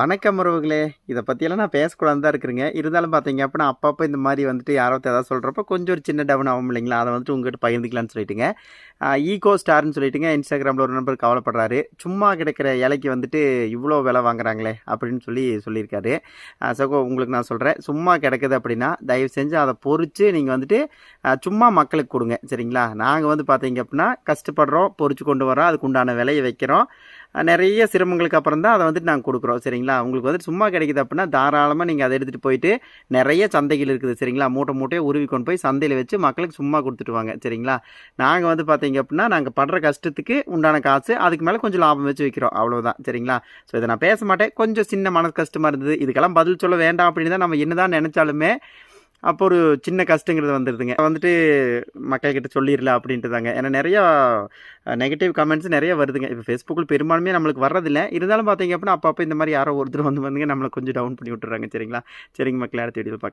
வணக்கம் உறவுகளே. இதை பற்றியெல்லாம் நான் பேசக்கூடாது தான் இருக்கிறேங்க. இருந்தாலும் பார்த்தீங்க அப்படின்னா அப்பப்போ இந்த மாதிரி வந்துட்டு யாரோ ஏதாவது சொல்கிறப்ப கொஞ்சம் ஒரு சின்ன டவுன் ஆகும் இல்லைங்களா? அதை வந்துட்டு உங்கள்கிட்ட பகிர்ந்துக்கலாம்னு சொல்லிட்டுங்க. ஈகோ ஸ்டார்னு சொல்லிட்டுங்க இன்ஸ்டாகிராமில் ஒரு நம்பர் கவலைப்படுறாரு. சும்மா கிடைக்கிற இலைக்கு வந்துட்டு இவ்வளோ விலை வாங்குறாங்களே அப்படின்னு சொல்லி சொல்லியிருக்காரு. சகோ உங்களுக்கு நான் சொல்கிறேன் சும்மா கிடைக்குது அப்படின்னா தயவு செஞ்சு அதை பொறிச்சு நீங்கள் வந்துட்டு சும்மா மக்களுக்கு கொடுங்க. சரிங்களா? நாங்கள் வந்து பார்த்தீங்க அப்படின்னா கஷ்டப்படுறோம் பொறிச்சு கொண்டு வரோம் அதுக்கு உண்டான விலையை வைக்கிறோம். நிறைய சிரமங்களுக்கு அப்புறம் தான் அதை வந்துட்டு நாங்கள் கொடுக்குறோம் சரிங்களா? உங்களுக்கு வந்துட்டு சும்மா கிடைக்குது அப்படின்னா தாராளமாக நீங்கள் அதை எடுத்துகிட்டு போயிட்டு நிறைய சந்தைகள் இருக்குது சரிங்களா? மூட்டை மூட்டையை உருவி கொண்டு போய் சந்தையில் வச்சு மக்களுக்கு சும்மா கொடுத்துட்டு வாங்க சரிங்களா? நாங்கள் வந்து பார்த்தீங்க அப்படின்னா நாங்கள் படுற கஷ்டத்துக்கு உண்டான காசு அதுக்கு மேலே கொஞ்சம் லாபம் வச்சு வைக்கிறோம் அவ்வளோதான் சரிங்களா? ஸோ இதை நான் பேச மாட்டேன். கொஞ்சம் சின்ன மனசு கஷ்டமாக இருந்தது. இதுக்கெல்லாம் பதில் சொல்ல வேண்டாம் அப்படின்னு தான் நம்ம என்னதான் நினச்சாலுமே அப்போ ஒரு சின்ன கஷ்டங்கிறது வந்துடுதுங்க வந்துட்டு மக்கள்கிட்ட சொல்லிடல அப்படின்ட்டு தாங்க ஏன்னா நிறையா நெகட்டிவ் கமெண்ட்ஸ் நிறைய வருதுங்க. இப்போ ஃபேஸ்புக்கில் பெரும்பாலுமே நம்மளுக்கு வர்றதில்ல. இருந்தாலும் பார்த்தீங்க அப்படின்னா அப்பப்போ இந்த மாதிரி யாரோ ஒருத்தர் வந்து வந்துங்க நம்மளை கொஞ்சம் டவுன் பண்ணி விட்டுறாங்க. சரிங்களா? சரிங்க மக்கள் அடுத்த வீடியோவில் பார்க்க